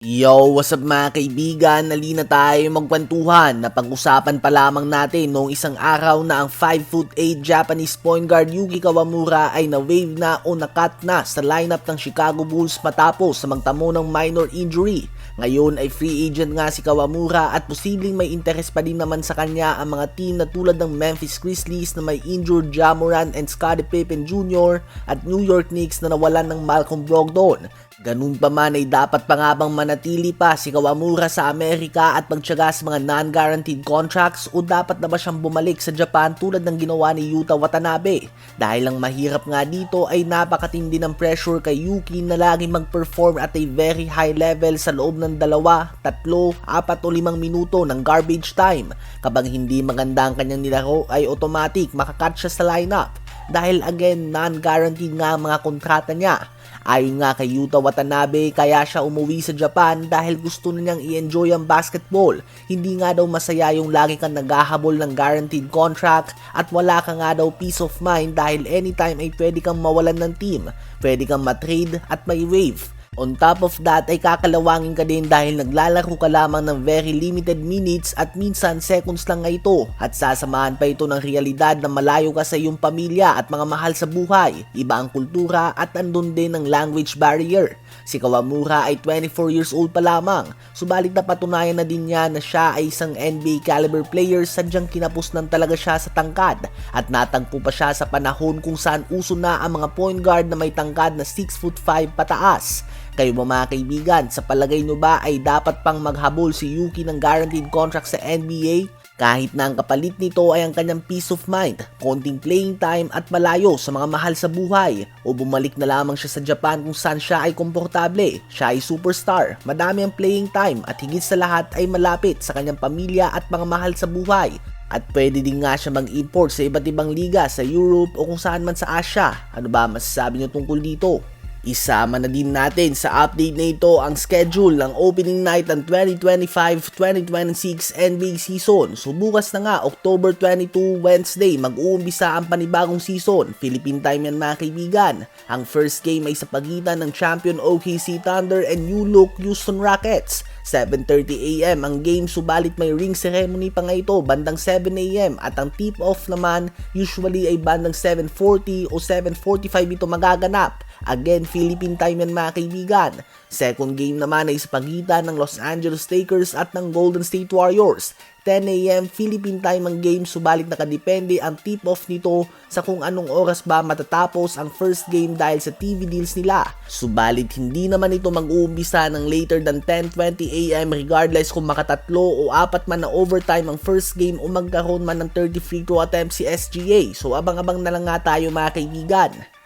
Yo, what's up mga kaibigan? Nalina tayo magkwentuhan na pag-usapan pa lamang natin noong isang araw na ang 5'8 Japanese point guard Yuki Kawamura ay na-wave na o nakat na sa lineup ng Chicago Bulls matapos sa magtamo ng minor injury. Ngayon ay free agent nga si Kawamura at posibleng may interes pa din naman sa kanya ang mga team na tulad ng Memphis Grizzlies na may injured Jamoran and Scottie Pippen Jr. at New York Knicks na nawalan ng Malcolm Brogdon. Ganun pa man ay dapat pa nga bang manatili pa si Kawamura sa Amerika at magtyaga sa mga non-guaranteed contracts o dapat na ba siyang bumalik sa Japan tulad ng ginawa ni Yuta Watanabe? Dahil ang mahirap nga dito ay napakatindi ng pressure kay Yuki na laging mag-perform at a very high level sa loob ng dalawa, tatlo, apat o limang minuto ng garbage time. Kapag hindi maganda ang kanyang nilaro ay automatic makakat siya sa lineup dahil again non-guaranteed nga ang mga kontrata niya. Ayon nga kay Yuta Watanabe, kaya siya umuwi sa Japan dahil gusto na niyang i-enjoy ang basketball. Hindi nga daw masaya yung lagi kang naghahabol ng guaranteed contract at wala ka nga daw peace of mind dahil anytime ay pwede kang mawalan ng team, pwede kang matrade at may wave. On top of that ay kakalawangin ka din dahil naglalaro ka lamang ng very limited minutes at minsan seconds lang nga ito. At sasamahan pa ito ng realidad na malayo ka sa iyong pamilya at mga mahal sa buhay, iba ang kultura at andun din ang language barrier. Si Kawamura ay 24 years old pa lamang, subalit na patunayan na din niya na siya ay isang NBA caliber player. Sadyang kinapusnan talaga siya sa tangkad. At natagpo pa siya sa panahon kung saan uso na ang mga point guard na may tangkad na 6'5 pataas. Kayo ba mga kaibigan, sa palagay nyo ba ay dapat pang maghabol si Yuki ng guaranteed contract sa NBA? Kahit na ang kapalit nito ay ang kanyang peace of mind, konting playing time at malayo sa mga mahal sa buhay o bumalik na lamang siya sa Japan kung saan siya ay komportable, siya ay superstar, madami ang playing time at higit sa lahat ay malapit sa kanyang pamilya at mga mahal sa buhay at pwede din nga siya mag-import sa iba't ibang liga sa Europe o kung saan man sa Asia. Ano ba masasabi niyo tungkol dito? Isama na din natin sa update na ito ang schedule ng opening night ng 2025-2026 NBA season. So bukas na nga, October 22, Wednesday, mag-uumpisa ang panibagong season. Philippine time yan mga kaibigan. Ang first game ay sa pagitan ng champion OKC Thunder and New Look Houston Rockets. 7.30am ang game subalit may ring ceremony pa nga ito bandang 7am at ang tip-off naman usually ay bandang 7.40 o 7.45 ito magaganap. Again, Philippine time yan mga kaibigan. Second game naman ay sa pagitan ng Los Angeles Lakers at ng Golden State Warriors. 10am Philippine time ang game subalit nakadepende ang tip-off nito sa kung anong oras ba matatapos ang first game dahil sa TV deals nila. Subalit hindi naman ito mag-uumpisa ng later than 10.20am regardless kung makatatlo o apat man na overtime ang first game o magkaroon man ng 30 free throw attempts si SGA. So abang-abang na lang nga tayo mga kaibigan.